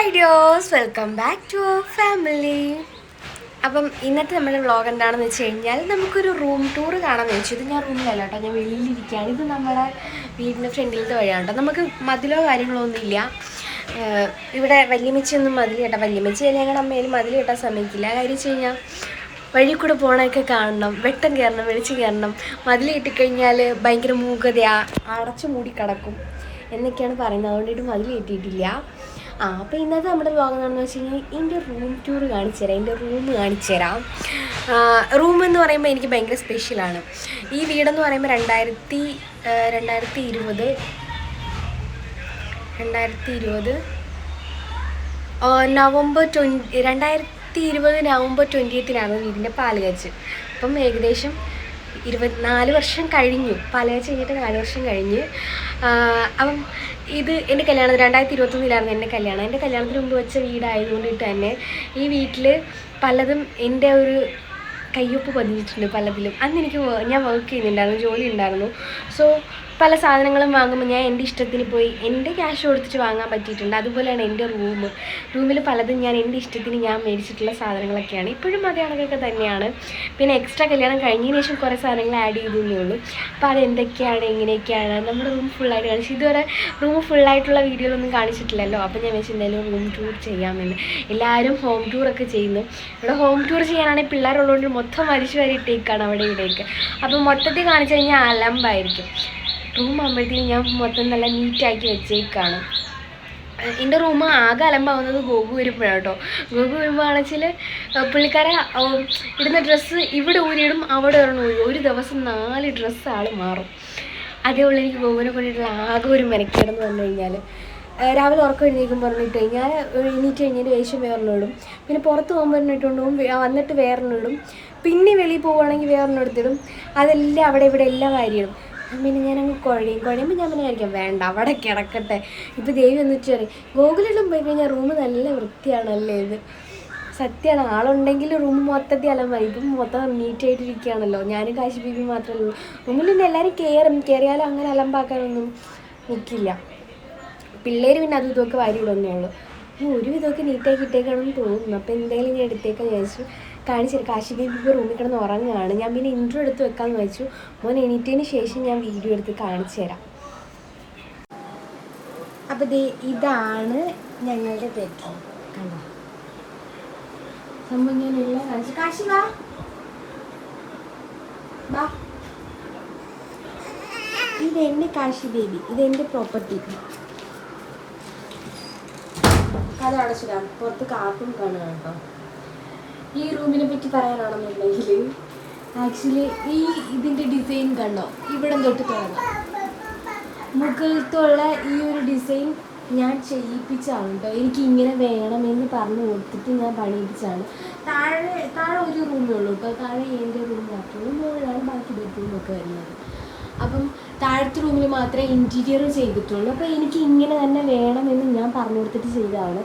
Hi ഡിയോസ് welcome back to family. അപ്പം ഇന്നത്തെ നമ്മുടെ വ്ളോഗ് എന്താണെന്ന് വെച്ച് കഴിഞ്ഞാൽ നമുക്കൊരു റൂം ടൂർ കാണാമെന്ന് വെച്ചു. ഇത് ഞാൻ റൂമിലല്ല കേട്ടോ ഞാൻ വെളിയിലിരിക്കുകയാണ്. ഇത് നമ്മുടെ വീടിന്റെ ഫ്രണ്ടിലത്തെ വഴിയാണ് കേട്ടോ. നമുക്ക് മതിലോ കാര്യങ്ങളോ ഒന്നുമില്ല ഇവിടെ വല്യമ്മച്ചിയൊന്നും മതിൽ കേട്ടോ. വല്യമ്മച്ചി ഞങ്ങളുടെ അമ്മയിലും മതിൽ കേട്ടാൽ സമ്മതിക്കില്ല. കാര്യം വെച്ച് കഴിഞ്ഞാൽ വഴി കൂടെ പോകണമൊക്കെ കാണണം. വെട്ടം കയറണം വെളിച്ചം കയറണം. മതിൽ കിട്ടിക്കഴിഞ്ഞാൽ ഭയങ്കര മൂകതയാ അടച്ചു മൂടി കിടക്കും എന്നൊക്കെയാണ് പറയുന്നത്. അതുകൊണ്ടിട്ട് മതിൽ കെട്ടിയിട്ടില്ല. ആ അപ്പോൾ ഇന്നത്തെ നമ്മുടെ ലോകം എന്താണെന്ന് വെച്ച് കഴിഞ്ഞാൽ എന്റെ റൂം ടൂർ കാണിച്ചു തരാം. എന്റെ റൂം കാണിച്ചു തരാം. റൂം എന്ന് പറയുമ്പോൾ എനിക്ക് ഭയങ്കര സ്പെഷ്യലാണ് ഈ വീടെന്ന് പറയുമ്പോൾ രണ്ടായിരത്തി രണ്ടായിരത്തി ഇരുപത് രണ്ടായിരത്തി ഇരുപത് നവംബർ ട്വൻ രണ്ടായിരത്തി ഇരുപത് നവംബർ ട്വന്റിയത്തിനാണ് വീടിന്റെ പാൽ കച്ച് അപ്പം ഏകദേശം ഇരുപത്തിനാല് വർഷം കഴിഞ്ഞു. പാൽ ചെയ്തിട്ട് നാല് വർഷം കഴിഞ്ഞ്. അപ്പം ഇത് എന്റെ കല്യാണം രണ്ടായിരത്തി ഇരുപത്തൊന്നിലായിരുന്നു എന്റെ കല്യാണം. എന്റെ കല്യാണത്തിന് മുമ്പ് വെച്ച വീടായതുകൊണ്ടിട്ട് തന്നെ ഈ വീട്ടിൽ പലതും എന്റെ ഒരു കയ്യൊപ്പ് പതിഞ്ഞിട്ടുണ്ട് പലതിലും. അന്ന് എനിക്ക് ഞാൻ വർക്ക് ചെയ്യുന്നുണ്ടായിരുന്നു ജോലി ഉണ്ടായിരുന്നു. സോ പല സാധനങ്ങളും വാങ്ങുമ്പോൾ ഞാൻ എന്റെ ഇഷ്ടത്തിന് പോയി എന്റെ ക്യാഷ് കൊടുത്തിട്ട് വാങ്ങാൻ പറ്റിയിട്ടുണ്ട്. അതുപോലെയാണ് എന്റെ റൂം. റൂമിൽ പലതും ഞാൻ എന്റെ ഇഷ്ടത്തിന് ഞാൻ മേടിച്ചിട്ടുള്ള സാധനങ്ങളൊക്കെയാണ്. ഇപ്പോഴും അതേ കണക്കൊക്കെ തന്നെയാണ്. പിന്നെ എക്സ്ട്രാ കല്യാണം കഴിഞ്ഞതിന് ശേഷം കുറേ സാധനങ്ങൾ ആഡ് ചെയ്തേ ഉള്ളൂ. അപ്പോൾ അത് എന്തൊക്കെയാണ് എങ്ങനെയൊക്കെയാണ്? നമ്മുടെ റൂം ഫുള്ളായിട്ട് കാണിച്ചു. ഇതുവരെ റൂം ഫുള്ളായിട്ടുള്ള വീഡിയോകളൊന്നും കാണിച്ചിട്ടില്ലല്ലോ. അപ്പോൾ ഞാൻ വെച്ചിട്ടുണ്ടെങ്കിൽ റൂം ടൂർ ചെയ്യാമെന്ന്. എല്ലാവരും ഹോം ടൂറൊക്കെ ചെയ്യുന്നു. ഇവിടെ ഹോം ടൂർ ചെയ്യാനാണെങ്കിൽ പിള്ളേരുള്ളതുകൊണ്ട് മൊത്തം വലിച്ചു വരിയിട്ടേക്കാണ് അവിടെ ഇവിടെയൊക്കെ. അപ്പോൾ മൊത്തത്തിൽ കാണിച്ചു കഴിഞ്ഞാൽ അലമ്പായിരിക്കും. റൂം ആകുമ്പോഴത്തേക്കും ഞാൻ മൊത്തം നല്ല നീറ്റാക്കി വെച്ചേക്കാണ്. എന്റെ റൂം ആകെ അലമ്പാവുന്നത് ഗോകു വരുമ്പോഴാണ് കേട്ടോ. ഗോകു വെച്ചാൽ പുള്ളിക്കാര ഇടുന്ന ഡ്രസ്സ് ഇവിടെ ഊരിയിടും അവിടെ ഒരെണ്ണം ഊരി ഒരു ദിവസം നാല് ഡ്രസ്സ് ആൾ മാറും. അതേ ഉള്ളൂ എനിക്ക് ഗോകുവിനെ കൊണ്ടിട്ടുള്ള ആകെ ഒരു മെനക്കേടെന്ന് പറഞ്ഞു കഴിഞ്ഞാൽ രാവിലെ ഉറക്കം എഴുന്നേക്കും പറഞ്ഞിട്ട് കഴിഞ്ഞാൽ എണീറ്റ് കഴിഞ്ഞിട്ട് വേഷം വേറെണ്ണം ഇടും. പിന്നെ പുറത്ത് പോകുമ്പോൾ പറഞ്ഞിട്ടുണ്ട് പോകും വന്നിട്ട് വേറെണ്ണം ഇടും. പിന്നെ വെളിയിൽ പോവുകയാണെങ്കിൽ എടുത്തിടും. അതെല്ലാം അവിടെ ഇവിടെ എല്ലാം വാരിയിടും. പിന്നെ ഞാനങ്ങ് കുഴയും. കുഴയുമ്പോൾ ഞാൻ പിന്നെ കഴിക്കാം വേണ്ട അവിടെ കിടക്കട്ടെ. ഇപ്പോൾ ദേവി വന്നിട്ട് പറയും ഗോകുലെല്ലാം പോയി കഴിഞ്ഞാൽ റൂം നല്ല വൃത്തിയാണല്ലേ ഇത്? സത്യമാണ് ആളുണ്ടെങ്കിൽ റൂം മൊത്തത്തിൽ അലമാരി ഇപ്പം മൊത്തം നീറ്റായിട്ടിരിക്കുകയാണല്ലോ ഞാനും കാശി ബീബി മാത്രമേ ഉള്ളൂ. റൂമിൽ പിന്നെ എല്ലാവരും കയറും കയറിയാലും അങ്ങനെ അലമ്പാക്കാനൊന്നും നിൽക്കില്ല പിള്ളേർ പിന്നെ അതും ഇതൊക്കെ വാരി ഇടുന്നേ ഉള്ളൂ. അപ്പോൾ ഒരു വിധമൊക്കെ നീറ്റാക്കി ഇട്ടേക്കാണെന്ന് തോന്നുന്നു. അപ്പോൾ എന്തായാലും ഞാൻ എടുത്തേക്കാൻ വിചാരിച്ചു. കാണിച്ചു കാശി ഇപ്പോൾ റൂമിൽ കിടന്ന് ഉറങ്ങുകയാണ്. ഞാൻ പിന്നെ ഇൻട്രോ എടുത്ത് വെക്കാമെന്ന് വെച്ചു മോൻ എണീറ്റതിന് ശേഷം ഞാൻ വീഡിയോ എടുത്ത് കാണിച്ചു തരാം. അപ്പോൾ ദേ ഇതാണ് ഞങ്ങളുടെ ബെഡ്റൂം കണ്ടോ? സംഭവം ഞാൻ എല്ലാം കാണിച്ചു കാശി വാ. വാ. ഇതെന്റെ കാശി ബേബി ഇതെന്റെ പ്രോപ്പർട്ടി കഥ അടച്ചിടാം പുറത്ത് കാർട്ടൂൺ കാണുക കേട്ടോ. ഈ റൂമിനെ പറ്റി പറയാനാണെന്നുണ്ടെങ്കിൽ ആക്ച്വലി ഈ ഇതിന്റെ ഡിസൈൻ കണ്ടോ? ഇവിടെ തൊട്ട് തുടങ്ങാം മുകളിലത്തുള്ള ഈ ഒരു ഡിസൈൻ ഞാൻ ചെയ്യിപ്പിച്ചാണ് കേട്ടോ. എനിക്ക് ഇങ്ങനെ വേണമെന്ന് പറഞ്ഞു കൊടുത്തിട്ട് ഞാൻ പണിയിപ്പിച്ചാണ്. താഴെ താഴെ ഒരു റൂമേ ഉള്ളൂ കേട്ടോ. താഴെ എന്റെ റൂം മാത്രമേ ഉള്ളൂ. മുകളിലാണ് ബാക്കി ബെഡ്റൂമൊക്കെ വരുന്നത്. അപ്പം താഴത്തെ റൂമിൽ മാത്രമേ ഇന്റീരിയർ ചെയ്തിട്ടുള്ളൂ. അപ്പോൾ എനിക്ക് ഇങ്ങനെ തന്നെ വേണമെന്ന് ഞാൻ പറഞ്ഞു കൊടുത്തിട്ട് ചെയ്തതാണ്.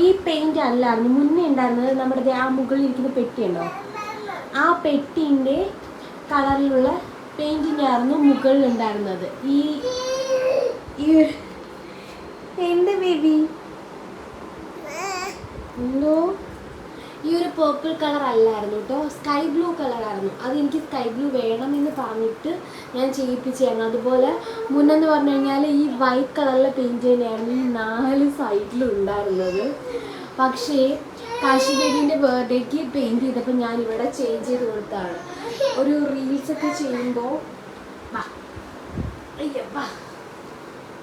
ഈ പെയിന്റ് അല്ലായിരുന്നു മുന്നേ ഉണ്ടായിരുന്നത് നമ്മുടെ ആ മുകളിൽ ഇരിക്കുന്ന പെട്ടിയുണ്ടോ? ആ പെട്ടിന്റെ കളറിലുള്ള പെയിന്റിനായിരുന്നു മുകളിൽ ഉണ്ടായിരുന്നത്. ഈ എന്റെ ബേബി എന്തോ? ഈ ഒരു പേർപ്പിൾ കളർ അല്ലായിരുന്നു കേട്ടോ സ്കൈ ബ്ലൂ കളറായിരുന്നു അത് എനിക്ക് സ്കൈ ബ്ലൂ വേണമെന്ന് പറഞ്ഞിട്ട് ഞാൻ ചെയ്യിപ്പിച്ചായിരുന്നു അതുപോലെ മുന്നെന്ന് പറഞ്ഞു കഴിഞ്ഞാൽ ഈ വൈറ്റ് കളറിലെ പെയിന്റ് തന്നെയായിരുന്നു ഈ നാല് സൈഡിലും ഉണ്ടായിരുന്നത്. പക്ഷേ കാശി ബേബീന്റെ ബർത്ത്ഡേക്ക് പെയിന്റ് ചെയ്തപ്പോൾ ഞാൻ ഇവിടെ ചേഞ്ച് ചെയ്ത് കൊടുത്താണ്. ഒരു റീൽസൊക്കെ ചെയ്യുമ്പോൾ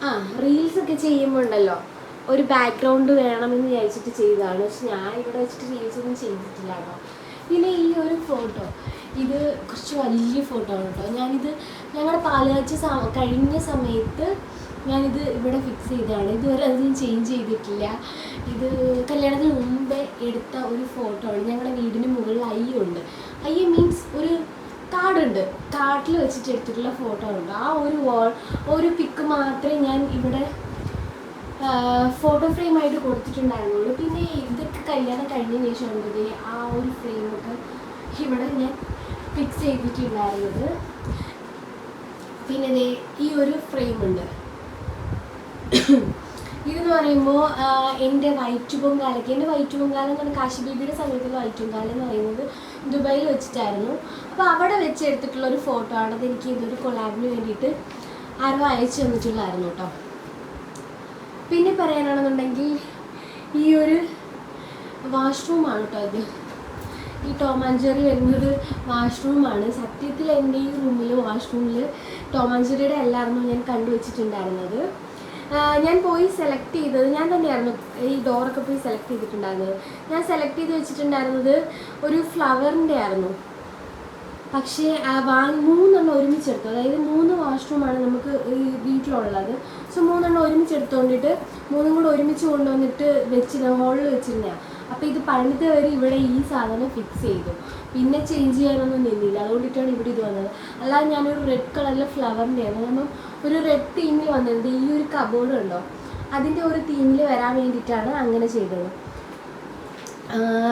ആ റീൽസ് ഒക്കെ ചെയ്യുമ്പോൾ ഉണ്ടല്ലോ. ഒരു ബാക്ക്ഗ്രൗണ്ട് വേണമെന്ന് വിചാരിച്ചിട്ട് ചെയ്തതാണ്. പക്ഷെ ഞാൻ ഇവിടെ വെച്ചിട്ട് റീസൊന്നും ചെയ്തിട്ടില്ല കേട്ടോ. പിന്നെ ഈ ഒരു ഫോട്ടോ ഇത് കുറച്ച് വലിയ ഫോട്ടോ ആണ് കേട്ടോ. ഞാനിത് ഞങ്ങളുടെ പാലുകാച്ച കഴിഞ്ഞ സമയത്ത് ഞാനിത് ഇവിടെ ഫിക്സ് ചെയ്തതാണ്. ഇതുവരെ അതൊന്നും ചേഞ്ച് ചെയ്തിട്ടില്ല. ഇത് കല്യാണത്തിന് മുമ്പേ എടുത്ത ഒരു ഫോട്ടോ ആണ്. ഞങ്ങളുടെ വീടിന് മുകളിൽ അയ്യുണ്ട് അയ്യ മീൻസ് ഒരു കാടുണ്ട്. കാട്ടിൽ വെച്ചിട്ട് എടുത്തിട്ടുള്ള ഫോട്ടോ ഉണ്ട് ആ ഒരു വാൾ ഒരു പിക്ക് മാത്രമേ ഞാൻ ഇവിടെ ഫോട്ടോ ഫ്രെയിമായിട്ട് കൊടുത്തിട്ടുണ്ടായിരുന്നുള്ളൂ. പിന്നെ ഇതൊക്കെ കല്യാണം കഴിഞ്ഞതിന് ശേഷം ഉണ്ട് ആ ഒരു ഫ്രെയിമൊക്കെ ഇവിടെ ഞാൻ ഫിക്സ് ചെയ്തിട്ടുണ്ടായിരുന്നത്. പിന്നെ ഈ ഒരു ഫ്രെയിമുണ്ട് ഇതെന്ന് പറയുമ്പോൾ എന്റെ വൈറ്റ് പൊങ്കാലൊക്കെ എന്റെ വൈറ്റ് പൊങ്കാലം എന്ന് പറഞ്ഞാൽ കാശി ബീബിയുടെ സമയത്തുള്ള വൈറ്റ് പൊങ്കാലം എന്ന് പറയുന്നത് ദുബായിൽ വെച്ചിട്ടായിരുന്നു. അപ്പോൾ അവിടെ വെച്ച് എടുത്തിട്ടുള്ള ഒരു ഫോട്ടോ ആണ് അത് എനിക്ക് ഇതൊരു കൊളാബിന് വേണ്ടിയിട്ട് ആരോ അയച്ചു തന്നിട്ടുള്ളതായിരുന്നു കേട്ടോ. പിന്നെ പറയാനാണെന്നുണ്ടെങ്കിൽ ഈ ഒരു വാഷ്റൂമാണ് കേട്ടോ അത് ഈ ടോമാഞ്ചേറി വരുന്നത് വാഷ്റൂമാണ്. സത്യത്തിൽ എന്റെ ഈ റൂമിൽ വാഷ്റൂമിൽ ടോമാഞ്ചേറിയുടെ അല്ലായിരുന്നു ഞാൻ കണ്ടുവച്ചിട്ടുണ്ടായിരുന്നത് ഞാൻ പോയി സെലക്ട് ചെയ്തത് ഞാൻ തന്നെയായിരുന്നു ഈ ഡോറൊക്കെ പോയി സെലക്ട് ചെയ്തിട്ടുണ്ടായിരുന്നത്. ഞാൻ സെലക്ട് ചെയ്ത് വെച്ചിട്ടുണ്ടായിരുന്നത് ഒരു ഫ്ലവറിന്റെ ആയിരുന്നു. പക്ഷേ ആ വാങ്ങി മൂന്നെണ്ണം ഒരുമിച്ചെടുത്തു. അതായത് മൂന്ന് വാഷ്റൂമാണ് നമുക്ക് ഈ വീട്ടിലുള്ളത്. സോ മൂന്നെണ്ണം ഒരുമിച്ചെടുത്തോണ്ടിട്ട് മൂന്നും കൂടെ ഒരുമിച്ച് കൊണ്ടുവന്നിട്ട് വെച്ചിരുന്ന ഹോളിൽ വെച്ചിരുന്നതാണ് അപ്പോൾ ഇത് പണിത് വരെ ഇവിടെ ഈ സാധനം ഫിക്സ് ചെയ്തു. പിന്നെ ചേഞ്ച് ചെയ്യാനൊന്നും നിന്നില്ല. അതുകൊണ്ടിട്ടാണ് ഇവിടെ ഇത് വന്നത്. അല്ലാതെ ഞാനൊരു റെഡ് കളറിലെ ഫ്ലവറിന്റെ ആണ് കാരണം ഒരു റെഡ് തീമിൽ വന്നിരുന്നത് ഈ ഒരു കബോർഡ് ഉണ്ടോ? അതിന്റെ ഒരു തീമിൽ വരാൻ വേണ്ടിയിട്ടാണ് അങ്ങനെ ചെയ്തത്.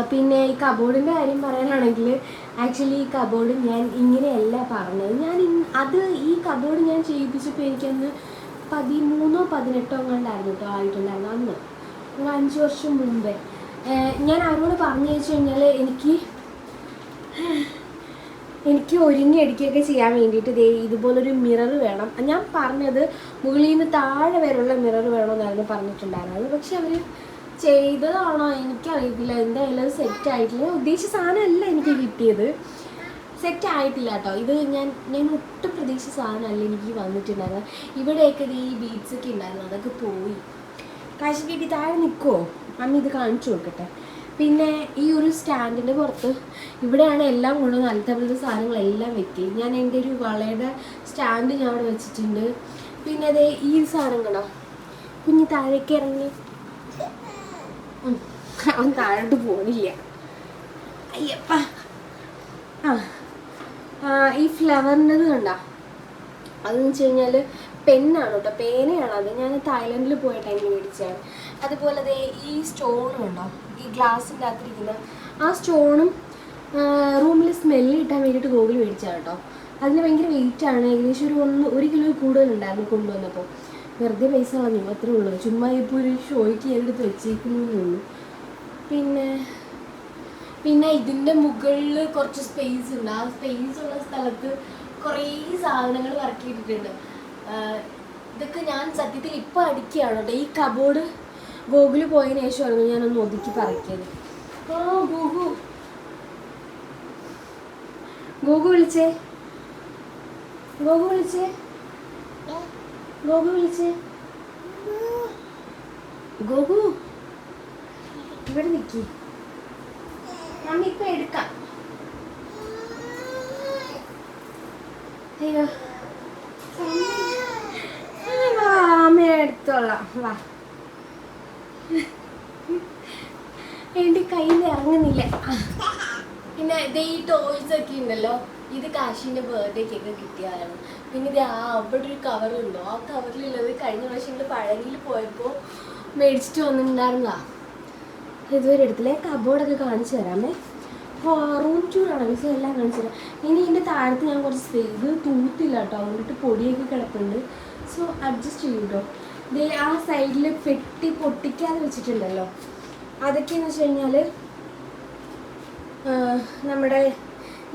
പിന്നെ ഈ കബോർഡിന്റെ കാര്യം പറയാനാണെങ്കിൽ ആക്ച്വലി ഈ കബോർഡ് ഞാൻ ഇങ്ങനെയല്ല പറഞ്ഞത്. ഞാൻ അത് ഈ കബോർഡ് ഞാൻ ചെയ്യിപ്പിച്ചപ്പോൾ എനിക്കന്ന് പതിമൂന്നോ പതിനെട്ടോ എങ്ങാണ്ടായിരുന്നു കേട്ടോ ആയിട്ടുണ്ടായിരുന്നു അന്ന്. ഒരു അഞ്ച് വർഷം മുമ്പേ. ഞാൻ അവരോട് പറഞ്ഞു വെച്ച് കഴിഞ്ഞാൽ എനിക്ക് എനിക്ക് ഒരുങ്ങി അടിക്കുകയൊക്കെ ചെയ്യാൻ വേണ്ടിയിട്ട് ദേ ഇതുപോലൊരു മിറർ വേണം. ഞാൻ പറഞ്ഞത് മുകളിൽ നിന്ന് താഴെ വരെയുള്ള മിറർ വേണമെന്നായിരുന്നു പറഞ്ഞിട്ടുണ്ടായിരുന്നത്. പക്ഷെ അവർ ചെയ്തതാണോ എനിക്കറിയത്തില്ല. എന്തായാലും അത് സെറ്റ് ആയിട്ടില്ല. ഉദ്ദേശിച്ച സാധനമല്ല എനിക്ക് കിട്ടിയത്. സെറ്റ് ആയിട്ടില്ല കേട്ടോ. ഇത് ഞാൻ ഞാൻ ഒട്ടും പ്രതീക്ഷിച്ച സാധനമല്ല എനിക്ക് വന്നിട്ടുണ്ടായിരുന്നത്. ഇവിടെയൊക്കെ ഈ ബീഡ്സ് ഒക്കെ ഉണ്ടായിരുന്നു. അതൊക്കെ പോയി. കാശി കിട്ടി താഴെ നിൽക്കുമോ അമ്മ ഇത് കാണിച്ചു നോക്കട്ടെ പിന്നെ ഈ ഒരു സ്റ്റാൻഡിന്റെ പുറത്ത് ഇവിടെയാണ് എല്ലാം കൊണ്ടുവന്ന് അലത്തപ്പോഴത്തെ സാധനങ്ങളെല്ലാം വെക്കി ഞാൻ എന്റെ ഒരു വളയുടെ സ്റ്റാൻഡ് ഞാൻ അവിടെ വെച്ചിട്ടുണ്ട്. പിന്നെ അതേ ഈ സാധനങ്ങളോ. സാധനം കണ്ടോ കുഞ്ഞ് താഴേക്ക് ഇറങ്ങി. അവൻ താഴോട്ട് പോണില്ല. അയ്യപ്പ. ആ. ഈ ഫ്ലവറിന്റെത് കണ്ട? അതെന്ന് വെച്ച് കഴിഞ്ഞാൽ പെന്നാണ് കേട്ടോ പേനയാണ്. അത് ഞാൻ തായ്ലൻഡിൽ പോയ ടൈമിൽ മേടിച്ചതാണ് അതുപോലെ ദേ ഈ സ്റ്റോണും ഉണ്ടോ ഈ ഗ്ലാസിന്റെ അകത്തിരിക്കുന്ന ആ സ്റ്റോണും റൂമിൽ സ്മെല്ല് കിട്ടാൻ വേണ്ടിയിട്ട് ഗൂഗിൾ മേടിച്ചാണ് കേട്ടോ. അതിന് ഭയങ്കര വെയിറ്റാണ് ഏകദേശം ഒരു ഒന്ന് ഒരു കിലോ കൂടുതലുണ്ടായിരുന്നു കൊണ്ടുവന്നപ്പോൾ വെറുതെ പൈസ കളഞ്ഞു അത്രേ ഉള്ളൂ. ചുമ്മാ ഇപ്പോൾ ഒരു ഷോയ്ക്ക് എടുത്ത് വെച്ചേക്കുന്നേ ഉള്ളൂ. പിന്നെ പിന്നെ ഇതിന്റെ മുകളിൽ കുറച്ച് സ്പേസ് ഉണ്ട്. ആ സ്പേസ് ഉള്ള സ്ഥലത്ത് കുറേ സാധനങ്ങൾ ഇറക്കിയിട്ടിട്ടുണ്ട് ഇതൊക്കെ ഞാൻ സത്യത്തിൽ ഇപ്പോൾ അടിക്കുകയാണ് കേട്ടോ. ഈ കബോർഡ് ഗോകുൽ പോയതിന് ശേഷമായിരുന്നു ഞാനൊന്ന് ഒതുക്കി പറക്കിയത് ആ ഗോകു. ഗോകു വിളിച്ചേ. ഗോകു വിളിച്ചേ. ഗോകു വിളിച്ച്. ഗോകു ഇവിടെ നിൽക്കി മമ്മി ഇപ്പൊ എടുക്കാം എടുത്തോളാം. വാ. എന്റെ കയ്യിൽ ഇറങ്ങുന്നില്ല. പിന്നെ ഇത് ഈ ടോയ്സ് ഒക്കെ ഉണ്ടല്ലോ ഇത് കാശിന്റെ ബർത്ത്ഡേക്കൊക്കെ കിട്ടിയതാണ് പിന്നെ ഇത് ആ അവിടെ ഒരു കവർ ഉണ്ടോ? ആ കവറിലുള്ളത് കഴിഞ്ഞ പ്രാവശ്യം ഞങ്ങൾ പഴനിയിൽ പോയപ്പോൾ മേടിച്ചിട്ട് വന്നിട്ടുണ്ടായിരുന്നതാ. ഇതുവരെ എടുത്തില്ല. കബോർഡൊക്കെ കാണിച്ചു തരാമേ. റൂം ടൂറാണ് മിസ് എല്ലാം കാണിച്ചു തരാം. ഇനി ഇതിന്റെ താഴത്ത് ഞാൻ കുറച്ച് ഇത് തൂത്തില്ല കേട്ടോ. അതുകൊണ്ടിട്ട് പൊടിയൊക്കെ കിടപ്പുണ്ട്. സോ അഡ്ജസ്റ്റ് ചെയ്യും കേട്ടോ ഇത് ആ സൈഡിൽ പെട്ടി പൊട്ടിക്കാതെ വെച്ചിട്ടുണ്ടല്ലോ. അതൊക്കെയെന്ന് വെച്ച് കഴിഞ്ഞാൽ നമ്മുടെ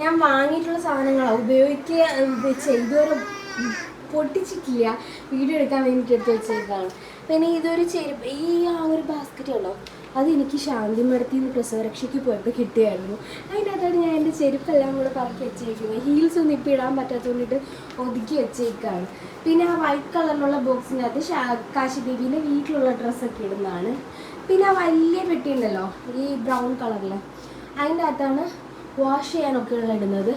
ഞാൻ വാങ്ങിയിട്ടുള്ള സാധനങ്ങളാണ് ഉപയോഗിക്കുക ഇതുവരെ പൊട്ടിച്ചിട്ടില്ല. വീഡിയോ എടുക്കാൻ വേണ്ടിയിട്ട് എടുത്ത് വെച്ചേക്കാണ്. പിന്നെ ഇതൊരു ചെരുപ്പ് ഈ ആ ഒരു ബാസ്ക്കറ്റ് ഉണ്ടോ? അത് എനിക്ക് ശാന്തി മരത്തിൽ നിന്ന് പ്രസവരക്ഷയ്ക്ക് പോയപ്പോൾ കിട്ടിയായിരുന്നു. അതിന്റെ അകത്താണ് ഞാൻ എന്റെ ചെരുപ്പെല്ലാം കൂടെ പറക്കി വെച്ചേക്കുന്നത് ഹീൽസ് ഒന്നും ഇപ്പോൾ ഇടാൻ പറ്റാത്തതുകൊണ്ടിട്ട് ഒതുക്കി വെച്ചേക്കാണ്. പിന്നെ ആ വൈറ്റ് കളറിലുള്ള ബോക്സിനകത്ത് കാശി ബേബീന്റെ വീട്ടിലുള്ള ഡ്രസ്സൊക്കെ ഇടുന്നതാണ്. പിന്നെ ആ വലിയ പെട്ടി ഉണ്ടല്ലോ ഈ ബ്രൗൺ കളറിൽ അതിന്റെ അകത്താണ് വാഷ് ചെയ്യാനൊക്കെ ഉള്ള ഇടുന്നത്.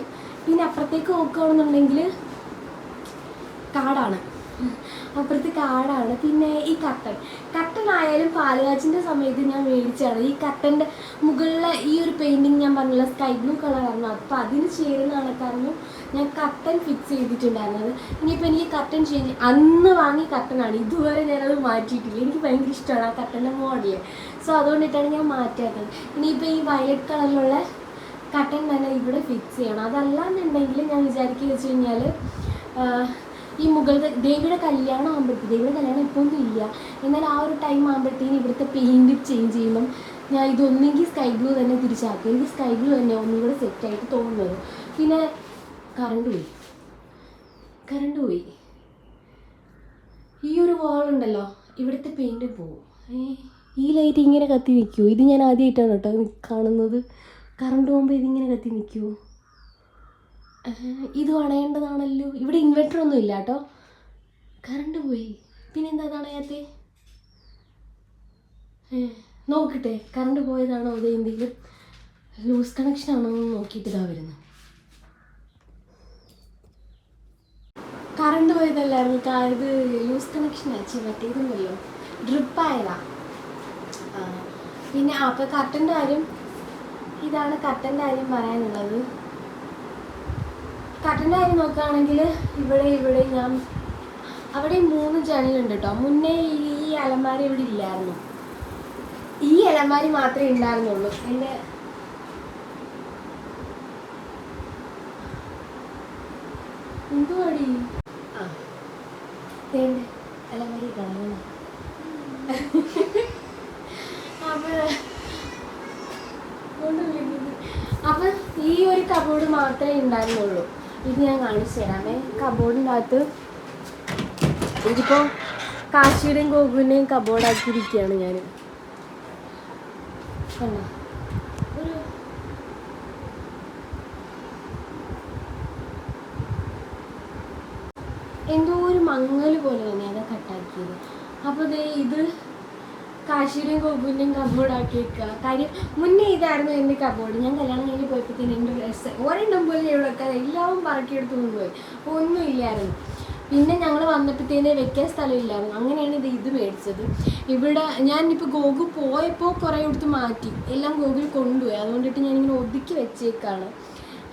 പിന്നെ അപ്പുറത്തേക്ക് നോക്കുകയാണെന്നുണ്ടെങ്കിൽ കാടാണ്. അപ്പുറത്ത് കാടാണ്. പിന്നെ ഈ കട്ടൻ. കട്ടൻ ആയാലും പാലുകാച്ചിന്റെ സമയത്ത് ഞാൻ മേടിച്ചാണ്. ഈ കട്ടന്റെ മുകളിലെ ഈ ഒരു പെയിന്റിങ് ഞാൻ പറഞ്ഞില്ല സ്കൈ ബ്ലൂ കളറായിരുന്നു അപ്പോൾ അതിന് ചേരുന്ന കണക്കായിരുന്നു ഞാൻ കട്ടൻ ഫിക്സ് ചെയ്തിട്ടുണ്ടായിരുന്നത്. ഇനിയിപ്പോൾ എനിക്ക് കട്ടൻ ചേഞ്ച് അന്ന് വാങ്ങിയ കട്ടനാണ് ഇതുവരെ ഞാനത് മാറ്റിയിട്ടില്ല. എനിക്ക് ഭയങ്കര ഇഷ്ടമാണ് ആ കട്ടന്റെ മോഡൽ സോ അതുകൊണ്ടിട്ടാണ് ഞാൻ മാറ്റാത്തത് ഇനിയിപ്പോൾ ഈ വയലറ്റ് കളറിലുള്ള കട്ടൻ തന്നെ ഇവിടെ ഫിക്സ് ചെയ്യണം. അതല്ലാന്നുണ്ടെങ്കിൽ ഞാൻ വിചാരിക്കുക വെച്ച് കഴിഞ്ഞാൽ ഈ മുഗൾ ദേവിയുടെ കല്യാണം ആകുമ്പോഴത്തേക്ക് ദേവിയുടെ കല്യാണം ഇപ്പോൾ ഒന്നും ഇല്ല. എന്നാൽ ആ ഒരു ടൈം ആകുമ്പോഴത്തേക്കും ഇവിടുത്തെ പെയിന്റ് ചേഞ്ച് ചെയ്യുമ്പം ഞാൻ ഇതൊന്നെങ്കിൽ സ്കൈ ബ്ലൂ തന്നെ തിരിച്ചാക്കും. എനിക്ക് സ്കൈ ബ്ലൂ തന്നെ ഒന്നും കൂടെ സെറ്റായിട്ട് തോന്നുന്നത്. പിന്നെ കറണ്ട് പോയി. കറണ്ട് പോയി. ഈ ഒരു വാൾ ഉണ്ടല്ലോ ഇവിടുത്തെ പെയിന്റ് പോവും. ഈ ലൈറ്റ് ഇങ്ങനെ കത്തി നിൽക്കുമോ ഇത് ഞാൻ ആദ്യമായിട്ടാണ് കേട്ടോ കാണുന്നത്. കറണ്ട് പോകുമ്പോൾ ഇതിങ്ങനെ കത്തി നിൽക്കുമോ ഇത് അണയേണ്ടതാണല്ലോ ഇവിടെ ഇൻവെർട്ടർ ഒന്നും ഇല്ല കേട്ടോ. കറണ്ട് പോയി. പിന്നെ എന്താ അതണയാത്ത നോക്കട്ടെ. കറണ്ട് പോയതാണോ അതോ എന്തെങ്കിലും ലൂസ് കണക്ഷൻ ആണോ എന്ന് നോക്കിയിട്ട് ഇതാ വരുന്നത്. കറണ്ട് പോയതല്ലായിരുന്നു ഇത് ലൂസ് കണക്ഷൻ അച്ചി മറ്റേതുണ്ടല്ലോ ഡ്രിപ്പായതാ പിന്നെ അപ്പൊ അപ്പോൾ കർട്ടന്റെ കാര്യം. ഇതാണ് കട്ടന്റെ കാര്യം പറയാനുള്ളത്. കട്ടന്റെ കാര്യം നോക്കുകയാണെങ്കിൽ ഇവിടെ ഇവിടെ ഞാൻ അവിടെ മൂന്ന് ജനലുണ്ട് കേട്ടോ മുന്നേ ഈ അലമാര ഇവിടെ ഇല്ലായിരുന്നു. ഈ അലമാരി മാത്രമേ ഉണ്ടായിരുന്നുള്ളൂ. എന്റെ എന്തുവാടി ആ തേണ്ട അലമാരി കാണണം അപ്പോൾ അപ്പം ഈ ഒരു കബോർഡ് മാത്രമേ ഉണ്ടായിരുന്നുള്ളൂ. ഇത് ഞാൻ കാണിച്ചു തരാമേ. കബോർഡിന്റെ അകത്ത് ഇതിപ്പോൾ കാശിയുടെയും ഗോകുലിന്റെയും കബോർഡാക്കിയിരിക്കുകയാണ് ഞാൻ എന്തോ ഒരു മങ്ങൽ പോലെ തന്നെയാണ് കട്ടാക്കിയത്. അപ്പോൾ ഇത് കാശിയുടെയും ഗോകുലിന്റെയും കബോർഡാക്കി വെക്കുക. കാര്യം മുന്നേ ഇതായിരുന്നു എന്റെ കബോർഡ് ഞാൻ കല്യാണം കഴിഞ്ഞ് പോയപ്പോഴത്തേന് എന്റെ ഡ്രസ്സ് ഒരെണ്ണം പോലും ഇവിടെ വെക്കാതെ എല്ലാം പറക്കിയെടുത്ത് കൊണ്ടുപോയി. അപ്പോൾ ഒന്നും ഇല്ലായിരുന്നു. പിന്നെ ഞങ്ങൾ വന്നപ്പോഴത്തേനെ വെക്കാൻ സ്ഥലമില്ലായിരുന്നു അങ്ങനെയാണ് ഇത് ഇത് മേടിച്ചത്. ഇവിടെ ഞാനിപ്പോൾ ഗോകു പോയപ്പോൾ കുറേ എടുത്ത് മാറ്റി. എല്ലാം ഗോകുൽ കൊണ്ടുപോയി. അതുകൊണ്ടിട്ട് ഞാനിങ്ങനെ ഒതുക്കി വെച്ചേക്കാണ്.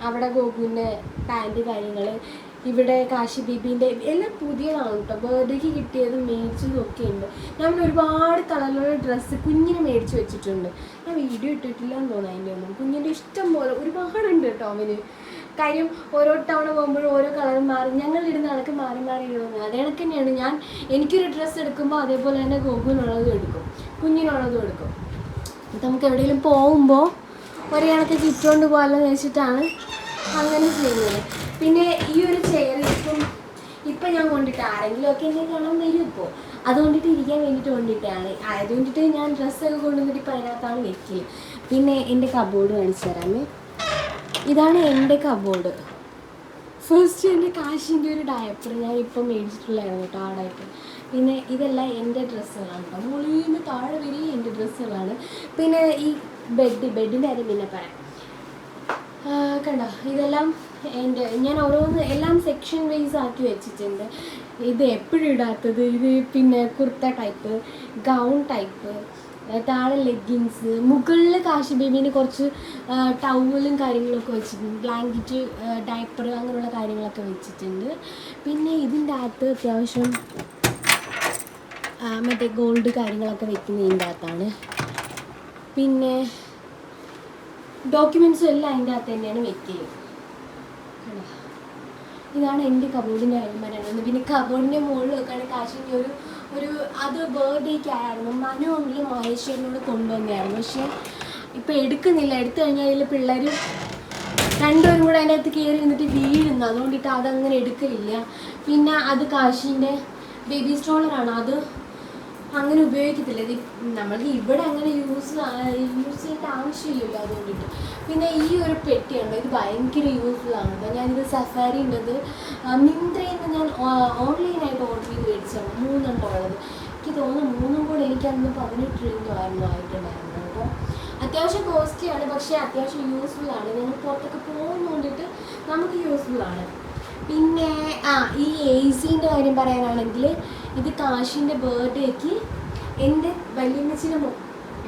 അവിടെ ഗോകുവിന്റെ പാന്റ് കാര്യങ്ങൾ ഇവിടെ കാശി ബീബീന്റെ എല്ലാം പുതിയതാണ് കേട്ടോ. ബർത്ത്ഡേക്ക് കിട്ടിയതും മേടിച്ചതും ഒക്കെ ഉണ്ട്. ഞാൻ ഒരുപാട് കളറിലുള്ള ഡ്രസ്സ് കുഞ്ഞിന് മേടിച്ച് വെച്ചിട്ടുണ്ട്. ഞാൻ വീഡിയോ ഇട്ടിട്ടില്ല എന്ന് തോന്നുന്നു അതിന്റെ ഒന്നും കുഞ്ഞിന്റെ ഇഷ്ടം പോലെ ഒരുപാടുണ്ട് കേട്ടോ അവന്. കാര്യം ഓരോ തവണ പോകുമ്പോഴും ഓരോ കളർ മാറി ഞങ്ങൾ ഇടുന്ന കണക്ക് മാറി മാറി ഇടുന്നത്. അതേ കണക്ക് തന്നെയാണ്. ഞാൻ എനിക്കൊരു ഡ്രസ്സ് എടുക്കുമ്പോൾ അതേപോലെ തന്നെ ഗോകുവിനുള്ളതും എടുക്കും. കുഞ്ഞിനുള്ളതും എടുക്കും. നമുക്ക് എവിടെയെങ്കിലും പോകുമ്പോൾ ഒരേ കണക്ക് ചുറ്റുകൊണ്ട് പോകാമെന്ന് വെച്ചിട്ടാണ് അങ്ങനെ ചെയ്യുന്നത്. പിന്നെ ഈ ഒരു ചെയർ ഇപ്പം ഇപ്പം ഞാൻ കൊണ്ടിട്ട് ആരെങ്കിലും ഒക്കെ എന്നെ കാണാൻ വരും ഇപ്പോൾ അതുകൊണ്ടിട്ട് ഇരിക്കാൻ വേണ്ടിയിട്ട് കൊണ്ടിട്ടാണ് അതുകൊണ്ടിട്ട് ഞാൻ ഡ്രസ്സൊക്കെ കൊണ്ടുവന്നിട്ട് ഇപ്പം അതിനകത്താണ് വെക്കൽ പിന്നെ എന്റെ കബോർഡ് കാണിച്ചു തരാമേ. ഇതാണ് എന്റെ കബോർഡ് ഫസ്റ്റ് എന്റെ കാശിന്റെ ഒരു ഡയപ്പർ ഞാൻ ഇപ്പം മേടിച്ചിട്ടുള്ളതാണ് കേട്ടോ ആ ഡയപ്പർ പിന്നെ ഇതെല്ലാം എന്റെ ഡ്രസ്സുകളാണ് കേട്ടോ. മുകളിൽ താഴെ വരെ എന്റെ ഡ്രസ്സുകളാണ്. പിന്നെ ഈ ബെഡ് ബെഡിന്റെ കാര്യം പിന്നെ പറയാം. കണ്ടോ? ഇതെല്ലാം എന്റെ ഞാൻ ഓരോന്ന് എല്ലാം സെക്ഷൻ വൈസ് ആക്കി വെച്ചിട്ടുണ്ട്. ഇത് എപ്പോഴും ഇടാത്തത് ഇത് പിന്നെ കുർത്ത ടൈപ്പ് ഗൗൺ ടൈപ്പ് താഴെ ലെഗിൻസ് മുകളിൽ കാശി ബേബീന് കുറച്ച് ടൗവലും കാര്യങ്ങളൊക്കെ വെച്ചിട്ടുണ്ട്. ബ്ലാങ്കറ്റ് ഡയപ്പർ അങ്ങനെയുള്ള കാര്യങ്ങളൊക്കെ വെച്ചിട്ടുണ്ട്. പിന്നെ ഇതിന്റെ അകത്ത് അത്യാവശ്യം മറ്റേ ഗോൾഡ് കാര്യങ്ങളൊക്കെ വെക്കുന്നതിന്റെ അകത്താണ്. പിന്നെ ഡോക്യുമെൻസും എല്ലാം അതിന്റെ അകത്ത് തന്നെയാണ് വെക്കൽ? ഇതാണ് എന്റെ കബോർഡിന്റെ അനുമാനം പിന്നെ കബോർഡിന്റെ മുകളിൽ നോക്കുകയാണെങ്കിൽ കാശിന്റെ ഒരു ഒരു അത് ബർത്ത്ഡേക്ക് ആയിരുന്നു. മനു ഉണ്ടെങ്കിൽ മഹേശ്വരനോട് കൊണ്ടുവന്നായിരുന്നു പക്ഷേ ഇപ്പം എടുക്കുന്നില്ല. എടുത്തു കഴിഞ്ഞാൽ അതിൽ പിള്ളേർ രണ്ടുപേരും കൂടെ അതിനകത്ത് കയറി നിന്നിട്ട് വീഴുന്നു. അതുകൊണ്ടിട്ട് അതങ്ങനെ എടുക്കലില്ല. പിന്നെ അത് കാശിന്റെ ബേബി സ്ട്രോളറാണ് അത് അങ്ങനെ ഉപയോഗിക്കത്തില്ല. ഇത് നമ്മൾക്ക് ഇവിടെ അങ്ങനെ യൂസ് യൂസ് ചെയ്യേണ്ട ആവശ്യമില്ലല്ലോ അതുകൊണ്ടിട്ട്. പിന്നെ ഈ ഒരു പെട്ടിയുണ്ട് ഇത് ഭയങ്കര യൂസ്ഫുൾ ആണ് കേട്ടോ. ഞാനിത് സഫാരി ഉണ്ടത് മിന്ത്രയിൽ നിന്ന് ഞാൻ ഓൺലൈനായിട്ട് ഓർഡർ ചെയ്ത് മേടിച്ചാണ് മൂന്നെണ്ണം ഉള്ളത്. എനിക്ക് തോന്നുന്നു മൂന്നും കൂടെ എനിക്ക് അന്ന് പതിനെട്ട് രൂപ ആയിരുന്നു ആയിട്ടുണ്ടായിരുന്നു കേട്ടോ. അത്യാവശ്യം കോസ്റ്റ്ലിയാണ് പക്ഷേ അത്യാവശ്യം യൂസ്ഫുൾ ആണ്. ഞങ്ങൾ പുറത്തൊക്കെ പോകുന്നതുകൊണ്ടിട്ട് നമുക്ക് യൂസ്ഫുൾ ആണ്. പിന്നെ ആ ഈ എ സിന്റെ കാര്യം പറയാനാണെങ്കിൽ ഇത് കാശിന്റെ ബർത്ത്ഡേക്ക് എന്റെ വല്യമ്മച്ചിന്റെ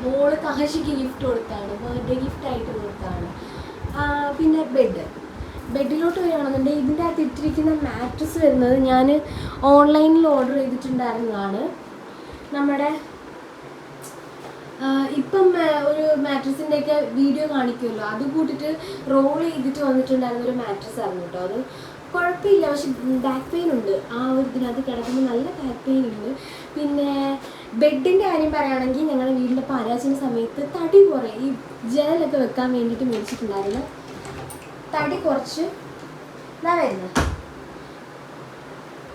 മോൾ കാശിക്ക് ഗിഫ്റ്റ് കൊടുത്താണ്. ബർത്ത്ഡേ ഗിഫ്റ്റ് ആയിട്ട് കൊടുത്താണ്. പിന്നെ ബെഡ് ബെഡിലോട്ട് വരികയാണെന്നുണ്ടെങ്കിൽ ഇതിന്റെ അകത്ത് ഇട്ടിരിക്കുന്ന മാട്രസ് വരുന്നത് ഞാൻ ഓൺലൈനിൽ ഓർഡർ ചെയ്തിട്ടുണ്ടായിരുന്നതാണ്. നമ്മുടെ ഇപ്പം ഒരു മാട്രസിന്റെ ഒക്കെ വീഡിയോ കാണിക്കുമല്ലോ. അത് കൂട്ടിട്ട് റോൾ ചെയ്തിട്ട് വന്നിട്ടുണ്ടായിരുന്ന ഒരു മാട്രസ് ആയിരുന്നു കേട്ടോ അത്. കുഴപ്പമില്ല. പക്ഷെ ബാക്ക് പെയിൻ ഉണ്ട്. ആ ഒരു ഇതിനകത്ത് കിടക്കുമ്പോൾ നല്ല ബാക്ക് പെയിൻ ഉണ്ട്. പിന്നെ ബെഡിന്റെ കാര്യം പറയുകയാണെങ്കിൽ ഞങ്ങളുടെ വീടിന്റെ പാരാച്ചിന് സമയത്ത് തടി കുറേ ഈ ജനലൊക്കെ വെക്കാൻ വേണ്ടിയിട്ട് മേടിച്ചിട്ടുണ്ടായിരുന്നു. തടി കുറച്ച് വരുന്നത്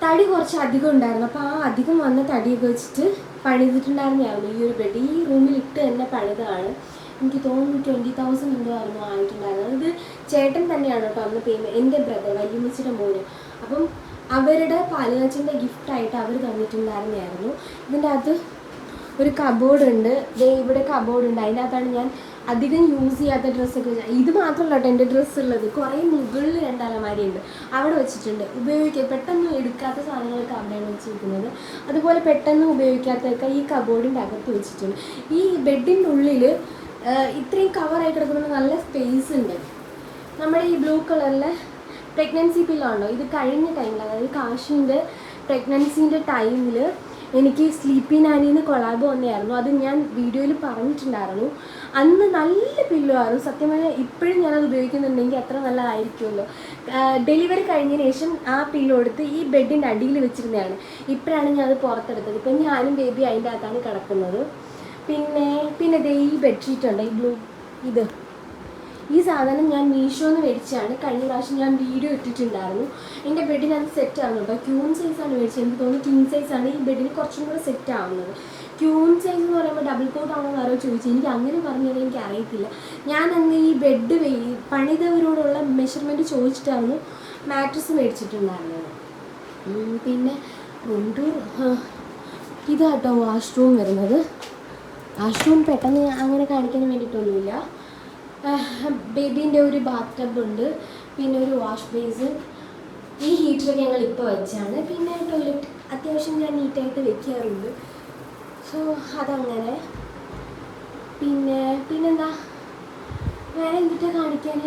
തടി കുറച്ച് അധികം ഉണ്ടായിരുന്നു. അപ്പോൾ ആ അധികം വന്ന തടിയൊക്കെ വെച്ചിട്ട് പണിതിട്ടുണ്ടായിരുന്നതായിരുന്നു ഈ ഒരു ബെഡ് ഈ റൂമിൽ ഇട്ട് തന്നെ പണിതാണ്. എനിക്ക് തോന്നുന്നു ട്വന്റി തൗസൻഡ് എന്തോ ആയിരുന്നു ആയിട്ടുണ്ടായിരുന്നത് ഇത് ചേട്ടൻ തന്നെയാണ് കേട്ടോ അന്ന് പേയ്മെന്റ് എന്റെ ബ്രദർ വല്യമ്മച്ചിയുടെ മോന്. അപ്പം അവരുടെ പാലുകാച്ചിന്റെ ഗിഫ്റ്റായിട്ട് അവർ തന്നിട്ടുണ്ടായിരുന്നായിരുന്നു ഇതിന്റെ അകത്ത് ഒരു കബോർഡ് ഉണ്ട്. ദേ ഇവിടെ കബോർഡ് ഉണ്ട്. അതിന്റെ ഞാൻ അധികം യൂസ് ചെയ്യാത്ത ഡ്രസ്സൊക്കെ ഇത് മാത്രമല്ല കേട്ടോ എന്റെ ഡ്രസ്സ് ഉള്ളത്. കുറേ മുകളിൽ രണ്ട് അലമാരി ഉണ്ട് അവിടെ വെച്ചിട്ടുണ്ട്. ഉപയോഗിക്കുക പെട്ടെന്ന് എടുക്കാത്ത സാധനങ്ങളൊക്കെ അവിടെയാണ് വെച്ചിരിക്കുന്നത്. അതുപോലെ പെട്ടെന്ന് ഉപയോഗിക്കാത്തതൊക്കെ ഈ കബോർഡിന്റെ അകത്ത് വെച്ചിട്ടുണ്ട്. ഈ ബെഡിന്റെ ഉള്ളിൽ ഇത്രയും കവർ ആയി കിടക്കുന്ന നല്ല സ്പേസ് ഉണ്ട്. നമ്മുടെ ഈ ബ്ലൂ കളറിലെ പ്രഗ്നൻസി പില്ലുണ്ടോ ഇത് കഴിഞ്ഞ ടൈമിൽ അതായത് കാശിന്റെ പ്രഗ്നൻസിന്റെ ടൈമിൽ എനിക്ക് സ്ലീപ്പി നാനിന്ന് കൊളാബ് വന്നെയായിരുന്നു. അത് ഞാൻ വീഡിയോയിൽ പറഞ്ഞിട്ടുണ്ടായിരുന്നു. അന്ന് നല്ല പില്ലോ ആയിരുന്നു. സത്യം പറഞ്ഞാൽ ഇപ്പോഴും ഞാനത് ഉപയോഗിക്കുന്നുണ്ടെങ്കിൽ അത്ര നല്ലതായിരിക്കുമല്ലോ. ഡെലിവറി കഴിഞ്ഞതിന് ശേഷം ആ പില്ലോ എടുത്ത് ഈ ബെഡിന്റെ അടിയിൽ വെച്ചിരുന്നതാണ്. ഇപ്പോഴാണ് ഞാൻ അത് പുറത്തെടുത്തത്. ഇപ്പം ഞാനും ബേബി അതിന്റെ അകത്താണ് കിടക്കുന്നത്. പിന്നെ പിന്നെ ദേ ഈ ബെഡ്ഷീറ്റ് ഉണ്ട് ഈ ബ്ലൂ ഇത്. ഈ സാധനം ഞാൻ മീഷോന്ന് മേടിച്ചാണ്. കഴിഞ്ഞ പ്രാവശ്യം ഞാൻ വീഡിയോ ഇട്ടിട്ടുണ്ടായിരുന്നു. എന്റെ ബെഡിന് അത് സെറ്റ് ആവുന്നു കേട്ടോ ക്യൂൺ സൈസാണ് മേടിച്ചത്. എനിക്ക് തോന്നുന്നു കിങ് സൈസാണ് ഈ ബെഡിന് കുറച്ചും കൂടെ സെറ്റ് ആവുന്നത്. ക്യൂൺ സൈസ് എന്ന് പറയുമ്പോൾ ഡബിൾ കോട്ട് ആണോ ആരോ ചോദിച്ചു. എനിക്ക് അങ്ങനെ പറഞ്ഞത് എനിക്ക് അറിയത്തില്ല. ഞാൻ അന്ന് ഈ ബെഡ് പണിതവരോടുള്ള മെഷർമെന്റ് ചോദിച്ചിട്ടായിരുന്നു മാട്രസ് മേടിച്ചിട്ടുണ്ടായിരുന്നത്. പിന്നെ റൂം ടൂർ ഇതാട്ടോ വാഷ്റൂം വരുന്നത്. വാഷ്റൂം പെട്ടെന്ന് അങ്ങനെ കാണിക്കാൻ വേണ്ടിയിട്ടൊന്നുമില്ല. ബേബീന്റെ ഒരു ബാത്ത് ടബ് ഉണ്ട് പിന്നെ ഒരു വാഷ് ബേസ്. ഈ ഹീറ്ററൊക്കെ ഞങ്ങൾ ഇപ്പോൾ വെച്ചാണ്. പിന്നെ ടോയ്ലറ്റ് അത്യാവശ്യം ഞാൻ നീറ്റായിട്ട് വെക്കാറുണ്ട്. സോ അതങ്ങനെ. പിന്നെ പിന്നെന്താ? വേറെ എന്തിട്ടാ കാണിക്കാൻ?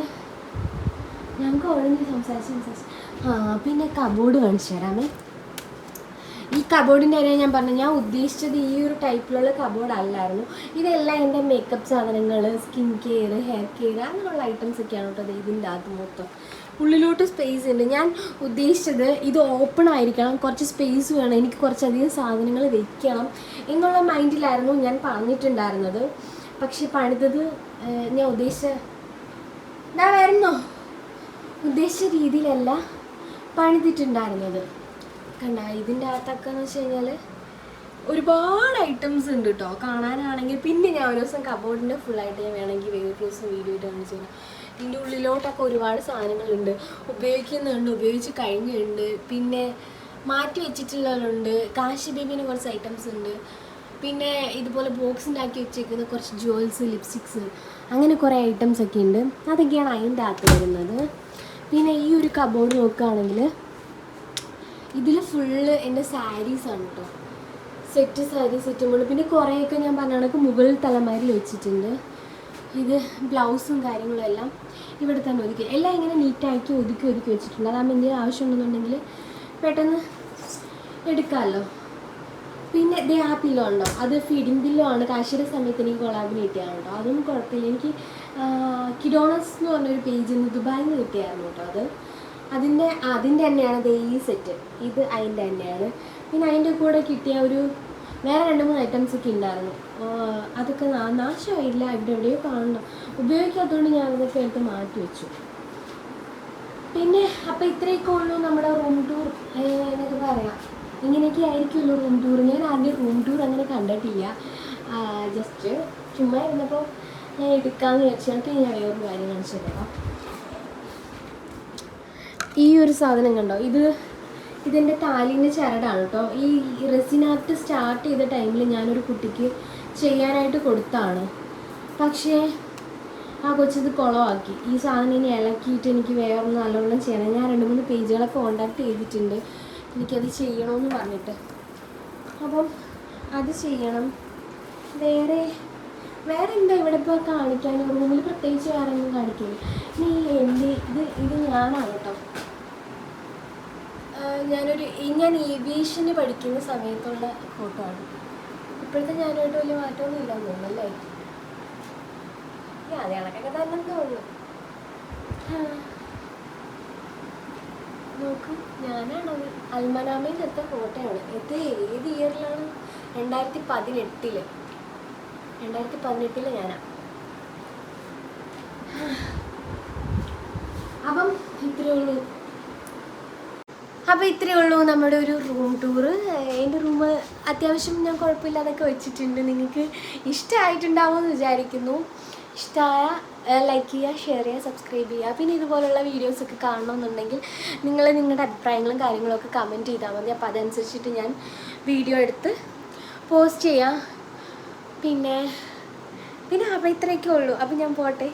ഞങ്ങൾക്ക് ഒഴിഞ്ഞ് സംസാരിച്ച് സംസാരിച്ച്. ആ പിന്നെ കബോർഡ് കാണിച്ചു തരാമേ. ഈ കബോർഡിന്റെ കാര്യം ഞാൻ പറഞ്ഞു ഞാൻ ഉദ്ദേശിച്ചത് ഈ ഒരു ടൈപ്പിലുള്ള കബോർഡ് അല്ലായിരുന്നു. ഇതെല്ലാം എന്റെ മേക്കപ്പ് സാധനങ്ങൾ സ്കിൻ കെയർ ഹെയർ കെയർ അങ്ങനെയുള്ള ഐറ്റംസ് ഒക്കെയാണ് കേട്ടോ ഇതിന്റെ അകത്ത് മൊത്തം. ഉള്ളിലോട്ട് സ്പേസ് ഉണ്ട്. ഞാൻ ഉദ്ദേശിച്ചത് ഇത് ഓപ്പൺ ആയിരിക്കണം. കുറച്ച് സ്പേസ് വേണം. എനിക്ക് കുറച്ചധികം സാധനങ്ങൾ വെക്കണം എന്നുള്ള മൈൻഡിലായിരുന്നു ഞാൻ പറഞ്ഞിട്ടുണ്ടായിരുന്നത്. പക്ഷെ പണിതത് ഞാൻ ഉദ്ദേശിച്ച ഞാൻ വരുന്നോ? ഉദ്ദേശിച്ച രീതിയിലല്ല പണിതിട്ടുണ്ടായിരുന്നത്. കണ്ട ഇതിന്റെ അകത്തൊക്കെ എന്ന് വെച്ച് കഴിഞ്ഞാൽ ഒരുപാട് ഐറ്റംസ് ഉണ്ട് കേട്ടോ കാണാനാണെങ്കിൽ പിന്നെ ഞാൻ ഒരു ദിവസം കബോർഡിന്റെ ഫുള്ളായിട്ട് ഞാൻ വേണമെങ്കിൽ വേറെ ദിവസം വീഡിയോ ഇട്ട് കാണിച്ചു തരാം. ഇതിന്റെ ഉള്ളിലോട്ടൊക്കെ ഒരുപാട് സാധനങ്ങളുണ്ട്. ഉപയോഗിക്കുന്നുണ്ട് ഉപയോഗിച്ച് കഴിഞ്ഞിട്ടുണ്ട്. പിന്നെ മാറ്റി വെച്ചിട്ടുള്ളവരുണ്ട്. കാശി ബേബിന് കുറച്ച് ഐറ്റംസ് ഉണ്ട്. പിന്നെ ഇതുപോലെ ബോക്സ് ബോക്സിന്റെ വെച്ചേക്കുന്ന കുറച്ച് ജുവൽസ് ലിപ്സ്റ്റിക്സ് അങ്ങനെ കുറേ ഐറ്റംസ് ഒക്കെ ഉണ്ട്. അതൊക്കെയാണ് അതിന്റെ അകത്ത് വരുന്നത്. പിന്നെ ഈ ഒരു കബോർഡ് നോക്കുകയാണെങ്കിൽ ഇതിൽ ഫുള്ള് എന്റെ ആണ് കേട്ടോ സെറ്റ് സാരി സെറ്റ് മുണ്ട് പിന്നെ കുറേയൊക്കെ ഞാൻ പറഞ്ഞ കണക്ക് മുകൾ തലമാരിൽ വെച്ചിട്ടുണ്ട്. ഇത് ബ്ലൗസും കാര്യങ്ങളും എല്ലാം ഇവിടെ തന്നെ ഒതുക്കി. എല്ലാം ഇങ്ങനെ നീറ്റാക്കി ഒതുക്കി ഒതുക്കി വെച്ചിട്ടുണ്ട്. അതാകുമ്പോൾ എന്തെങ്കിലും ആവശ്യമുണ്ടെന്നുണ്ടെങ്കിൽ പെട്ടെന്ന് എടുക്കാമല്ലോ പിന്നെ ദേ ആ പില്ലോ ഉണ്ടോ? അത് ഫീഡിങ് പില്ലോ ആണ്. കാശിയുടെ സമയത്ത് എനിക്ക് കൊളാബിന് ചെയ്യാറുണ്ടോ അതൊന്നും കുഴപ്പമില്ല. എനിക്ക് കിഡോണസ് എന്ന് പറഞ്ഞൊരു പേജിൽ നിന്ന് ദുബായിൽ നിന്ന് കിട്ടിയായിരുന്നു കേട്ടോ അത്. അതിന്റെ അതിന്റെ തന്നെയാണ് ദേ ഈ സെറ്റ് ഇത് അതിന്റെ തന്നെയാണ്. പിന്നെ അതിന്റെ കൂടെ കിട്ടിയ ഒരു വേറെ രണ്ട് മൂന്ന് ഐറ്റംസ് ഒക്കെ ഉണ്ടായിരുന്നു അതൊക്കെ നാശമായില്ല. ഇവിടെ എവിടെയോ കാണണം ഉപയോഗിക്കാത്തതുകൊണ്ട് ഞാൻ അതൊക്കെ എടുത്ത് മാറ്റി വെച്ചു. പിന്നെ അപ്പം ഇത്രയൊക്കെ ഉള്ളൂ നമ്മുടെ റൂം ടൂർ എന്നൊക്കെ പറയാം. ഇങ്ങനെയൊക്കെ ആയിരിക്കുമല്ലോ റൂം ടൂർ ഞാൻ ആദ്യം റൂം ടൂർ അങ്ങനെ കണ്ടിട്ടില്ല. ജസ്റ്റ് ചുമ്മാ ഇരുന്നപ്പോൾ ഞാൻ എടുക്കാമെന്ന് വിചാരിച്ചിട്ട് ഞാൻ വേറൊരു കാര്യം കാണിച്ചു തരാം. ഈ ഒരു സാധനം കണ്ടോ? ഇത് ഇതിന്റെ താലിന്റെ ചരടാണ് കേട്ടോ ഈ റെസിനാർട്ട് സ്റ്റാർട്ട് ചെയ്ത ടൈമിൽ ഞാനൊരു കുട്ടിക്ക് ചെയ്യാനായിട്ട് കൊടുത്താണ്. പക്ഷേ ആ കൊച്ചിത് കുളമാക്കി ഈ സാധനം ഇനി ഇളക്കിയിട്ട് എനിക്ക് വേറെ നല്ലവണ്ണം ചെയ്യണം. ഞാൻ രണ്ട് മൂന്ന് പേജുകളൊക്കെ കോണ്ടാക്ട് ചെയ്തിട്ടുണ്ട്. എനിക്കത് ചെയ്യണമെന്ന് പറഞ്ഞിട്ട്. അപ്പം അത് ചെയ്യണം. വേറെ വേറെ എന്താ ഇവിടെ ഇപ്പോൾ കാണിക്കാൻ? റൂമിൽ പ്രത്യേകിച്ച് വേറെ ഒന്നും കാണിക്കില്ല. ഇനി എന്റെ ഇത് ഇത് ഞാനാണ് കേട്ടോ ഞാനൊരു ഞാൻ ഏവിയേഷന് പഠിക്കുന്ന സമയത്തുള്ള ഫോട്ടോ ആണ്. ഇപ്പോഴത്തെ ഞാനായിട്ട് വലിയ മാറ്റമൊന്നും ഇല്ല തോന്നുന്നു അല്ലേ? കണക്കൊക്കെ തന്നെ തോന്നുന്നു. നോക്കൂ ഞാനാണത് അൽമനാമയിൽ ഫോട്ടോയാണ് ഇത് ഏത് ഇയറിലാണ് രണ്ടായിരത്തി പതിനെട്ടിൽ രണ്ടായിരത്തി പതിനെട്ടിൽ ഞാനാ. അപ്പം ഇത്രയേ ഉള്ളൂ. അപ്പോൾ ഇത്രയേ ഉള്ളൂ നമ്മുടെ ഒരു റൂം ടൂറ് എന്റെ റൂം അത്യാവശ്യം ഞാൻ കുഴപ്പമില്ലാതൊക്കെ വെച്ചിട്ടുണ്ട്. നിങ്ങൾക്ക് ഇഷ്ടമായിട്ടുണ്ടാവുമെന്ന് വിചാരിക്കുന്നു. ഇഷ്ടമായ ലൈക്ക് ചെയ്യുക ഷെയർ ചെയ്യുക സബ്സ്ക്രൈബ് ചെയ്യുക. പിന്നെ ഇതുപോലുള്ള വീഡിയോസൊക്കെ കാണണമെന്നുണ്ടെങ്കിൽ നിങ്ങൾ നിങ്ങളുടെ അഭിപ്രായങ്ങളും കാര്യങ്ങളൊക്കെ കമന്റ് ചെയ്താൽ മതി. അപ്പോൾ അതനുസരിച്ചിട്ട് ഞാൻ വീഡിയോ എടുത്ത് പോസ്റ്റ് ചെയ്യാം. പിന്നെ പിന്നെ അപ്പോൾ ഇത്രയൊക്കെ ഉള്ളൂ. അപ്പോൾ ഞാൻ പോട്ടെ.